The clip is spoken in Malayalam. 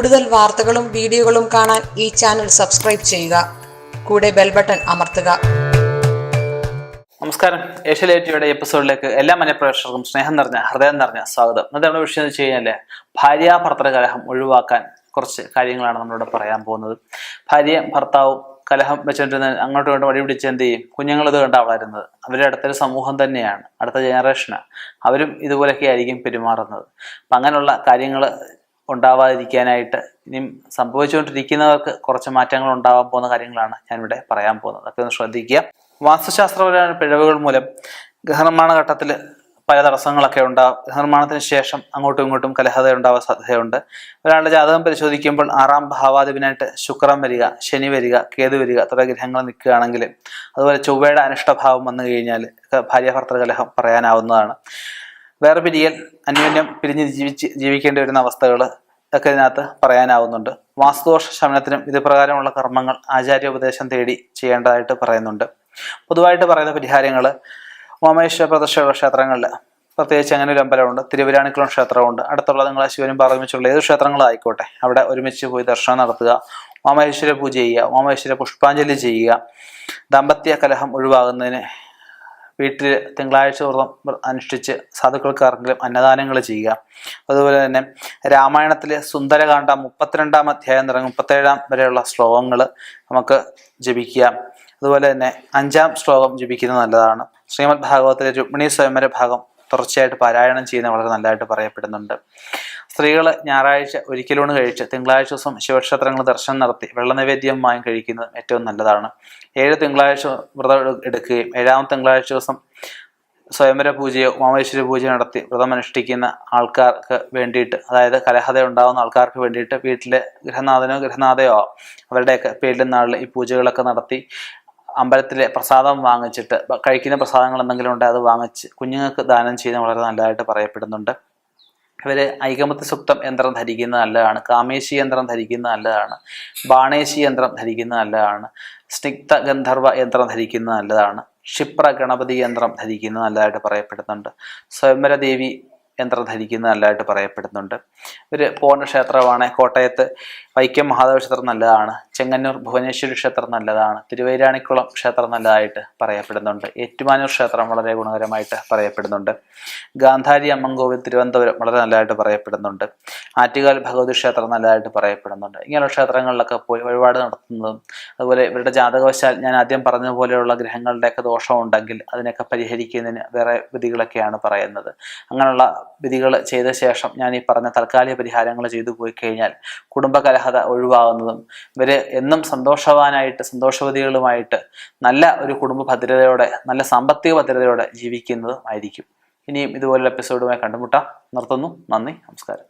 കൂടുതൽ വാർത്തകളും വീഡിയോകളും കാണാൻ ഈ ചാനൽ സബ്സ്ക്രൈബ് ചെയ്യുക. കൂടെ ബെൽ ബട്ടൺ അമർത്തുക. നമസ്കാരം. ഏഷ്യലേറ്റിയുടെ എപ്പിസോഡിലേക്ക് എല്ലാ മനഃപ്രേക്ഷകർക്കും സ്നേഹം നിറഞ്ഞ ഹൃദയം നിറഞ്ഞ സ്വാഗതം. ഇന്നത്തെ നമ്മുടെ വിഷയം എന്ന് വെച്ച് കഴിഞ്ഞാൽ ഭാര്യാഭർത്തൃ കലഹം ഒഴിവാക്കാൻ കുറച്ച് കാര്യങ്ങളാണ് നമ്മളിവിടെ പറയാൻ പോകുന്നത്. ഭാര്യയും ഭർത്താവും കലഹം വെച്ചുകൊണ്ടിരുന്ന അങ്ങോട്ടും ഇങ്ങോട്ടും വഴി പിടിച്ച് എന്ത് ചെയ്യും? കുഞ്ഞുങ്ങൾ ഇത് കണ്ടാ വളരുന്നത്. അവരുടെ അടുത്തൊരു സമൂഹം തന്നെയാണ്. അടുത്ത ജനറേഷനാണ് അവരും ഇതുപോലൊക്കെ ആയിരിക്കും പെരുമാറുന്നത്. അപ്പം അങ്ങനെയുള്ള കാര്യങ്ങൾ ഉണ്ടാവാതിരിക്കാനായിട്ട് ഇനിയും സംഭവിച്ചുകൊണ്ടിരിക്കുന്നവർക്ക് കുറച്ച് മാറ്റങ്ങൾ ഉണ്ടാവാൻ പോകുന്ന കാര്യങ്ങളാണ് ഞാനിവിടെ പറയാൻ പോകുന്നത്. അതൊക്കെ ഒന്ന് ശ്രദ്ധിക്കുക. വാസ്തുശാസ്ത്രപരമായ പിഴവുകൾ മൂലം ഗൃഹനിർമ്മാണ ഘട്ടത്തിൽ പല തടസ്സങ്ങളൊക്കെ ഉണ്ടാവും. ഗൃഹനിർമ്മാണത്തിന് ശേഷം അങ്ങോട്ടും ഇങ്ങോട്ടും കലഹത ഉണ്ടാവാൻ സാധ്യതയുണ്ട്. ഒരാളുടെ ജാതകം പരിശോധിക്കുമ്പോൾ ആറാം ഭാവാധിപനായിട്ട് ശുക്രം വരിക ശനി വരിക കേതു വരിക തുടങ്ങിയ ഗ്രഹങ്ങൾ നിൽക്കുകയാണെങ്കിൽ അതുപോലെ ചൊവ്വയുടെ അനിഷ്ടഭാവം വന്നു കഴിഞ്ഞാൽ ഭാര്യ ഭർത്തൃ കലഹം പറയാനാവുന്നതാണ്. വേറെ പിരിയൽ അന്യോന്യം പിരിഞ്ഞ് ജീവിച്ച് ജീവിക്കേണ്ടി വരുന്ന അവസ്ഥകൾ ഒക്കെ ഇതിനകത്ത് പറയാനാവുന്നുണ്ട്. വാസ്തുദോഷ ശമനത്തിനും ഇത് പ്രകാരമുള്ള കർമ്മങ്ങൾ ആചാര്യോപദേശം തേടി ചെയ്യേണ്ടതായിട്ട് പറയുന്നുണ്ട്. പൊതുവായിട്ട് പറയുന്ന പരിഹാരങ്ങൾ ഉമാമേശ്വര പ്രതിഷ്ഠയുള്ള ക്ഷേത്രങ്ങളിൽ പ്രത്യേകിച്ച് അങ്ങനെ ഒരു അമ്പലമുണ്ട്. തിരുവരാണിക്കുളം ക്ഷേത്രമുണ്ട്. അടുത്തുള്ള നിങ്ങളെ ശിവനും പാർവമിച്ചുള്ള ഏത് ക്ഷേത്രങ്ങളായിക്കോട്ടെ അവിടെ ഒരുമിച്ച് പോയി ദർശനം നടത്തുക. ഉമാമേശ്വര പൂജ ചെയ്യുക. ഉമാമേശ്വര പുഷ്പാഞ്ജലി ചെയ്യുക. ദാമ്പത്യ കലഹം ഒഴിവാകുന്നതിന് വീട്ടിൽ തിങ്കളാഴ്ച വ്രതം അനുഷ്ഠിച്ച് സാധുക്കൾക്കാർക്കെങ്കിലും അന്നദാനങ്ങൾ ചെയ്യുക. അതുപോലെ തന്നെ രാമായണത്തിലെ സുന്ദരകാന്ഡ മുപ്പത്തിരണ്ടാം അധ്യായം തുടങ്ങി മുപ്പത്തേഴാം വരെയുള്ള ശ്ലോകങ്ങൾ നമുക്ക് ജപിക്കുക. അതുപോലെ തന്നെ അഞ്ചാം ശ്ലോകം ജപിക്കുന്നത് നല്ലതാണ്. ശ്രീമദ് ഭാഗവത്തിലെ രുക്മിണി സ്വയംവര ഭാഗം തുടർച്ചയായിട്ട് പാരായണം ചെയ്യുന്ന വളരെ നല്ലതായിട്ട് പറയപ്പെടുന്നുണ്ട്. സ്ത്രീകൾ ഞായറാഴ്ച ഒരിക്കലൂണ് കഴിച്ച് തിങ്കളാഴ്ച ദിവസം ശിവക്ഷേത്രങ്ങൾ ദർശനം നടത്തി വെള്ളനൈവേദ്യവുമായും കഴിക്കുന്നത് ഏറ്റവും നല്ലതാണ്. ഏഴ് തിങ്കളാഴ്ച വ്രതം എടുക്കുകയും ഏഴാമത്തെ തിങ്കളാഴ്ച ദിവസം സ്വയംവര പൂജയോ ഉമാമേശ്വര പൂജയോ നടത്തി വ്രതം അനുഷ്ഠിക്കുന്ന ആൾക്കാർക്ക് വേണ്ടിയിട്ട് അതായത് കലഹത ഉണ്ടാകുന്ന ആൾക്കാർക്ക് വേണ്ടിയിട്ട് വീട്ടിലെ ഗൃഹനാഥനോ ഗൃഹനാഥയോ അവരുടെയൊക്കെ പേരിലും നാളിൽ ഈ പൂജകളൊക്കെ നടത്തി അമ്പലത്തിലെ പ്രസാദം വാങ്ങിച്ചിട്ട് കഴിക്കുന്ന പ്രസാദങ്ങൾ എന്തെങ്കിലും ഉണ്ടെങ്കിൽ അത് വാങ്ങിച്ച് കുഞ്ഞുങ്ങൾക്ക് ദാനം ചെയ്യുന്ന വളരെ നല്ലതായിട്ട് പറയപ്പെടുന്നുണ്ട്. ഇവർ ഐകമത്യ സുക്തം യന്ത്രം ധരിക്കുന്നത് നല്ലതാണ് കാമേശി യന്ത്രം ധരിക്കുന്നത് നല്ലതാണ് ബാണേശി യന്ത്രം ധരിക്കുന്നത് നല്ലതാണ് സ്നിഗ്ധ ഗന്ധർവ യന്ത്രം ധരിക്കുന്നത് നല്ലതാണ് ക്ഷിപ്ര ഗണപതി യന്ത്രം ധരിക്കുന്നത് നല്ലതായിട്ട് പറയപ്പെടുന്നുണ്ട്. സ്വയംവര ദേവി യന്ത്രം ധരിക്കുന്നത് നല്ലതായിട്ട് പറയപ്പെടുന്നുണ്ട്. ഒരു പോണ ക്ഷേത്രമാണ് കോട്ടയത്ത് വൈക്കം മഹാദേവ ക്ഷേത്രം നല്ലതാണ്. ചെങ്ങന്നൂർ ഭുവനേശ്വരി ക്ഷേത്രം നല്ലതാണ്. തിരുവൈരാണിക്കുളം ക്ഷേത്രം നല്ലതായിട്ട് പറയപ്പെടുന്നുണ്ട്. ഏറ്റുമാനൂർ ക്ഷേത്രം വളരെ ഗുണകരമായിട്ട് പറയപ്പെടുന്നുണ്ട്. ഗാന്ധാരി അമ്മൻ കോവിൽ തിരുവനന്തപുരം വളരെ നല്ലതായിട്ട് പറയപ്പെടുന്നുണ്ട്. ആറ്റുകാൽ ഭഗവതി ക്ഷേത്രം നല്ലതായിട്ട് പറയപ്പെടുന്നുണ്ട്. ഇങ്ങനെയുള്ള ക്ഷേത്രങ്ങളിലൊക്കെ പോയി വഴിപാട് നടത്തുന്നതും അതുപോലെ ഇവരുടെ ജാതകവശാൽ ഞാൻ ആദ്യം പറഞ്ഞ പോലെയുള്ള ഗ്രഹങ്ങളുടെയൊക്കെ ദോഷമുണ്ടെങ്കിൽ അതിനൊക്കെ പരിഹരിക്കുന്നതിന് വേറെ വിധികളൊക്കെയാണ് പറയുന്നത്. അങ്ങനെയുള്ള വിധികൾ ചെയ്ത ശേഷം ഞാൻ ഈ പറഞ്ഞ തൽക്കാലിക പരിഹാരങ്ങൾ ചെയ്തു പോയി കഴിഞ്ഞാൽ കുടുംബകലഹത ഒഴിവാകുന്നതും ഇവർ എന്നും സന്തോഷവാനായിട്ട് സന്തോഷവതികളുമായിട്ട് നല്ല ഒരു കുടുംബ ഭദ്രതയോടെ നല്ല സാമ്പത്തിക ഭദ്രതയോടെ ജീവിക്കുന്നതും ആയിരിക്കും. ഇനിയും ഇതുപോലുള്ള എപ്പിസോഡുമായി കണ്ടുമുട്ടാം. നിർത്തുന്നു. നന്ദി. നമസ്കാരം.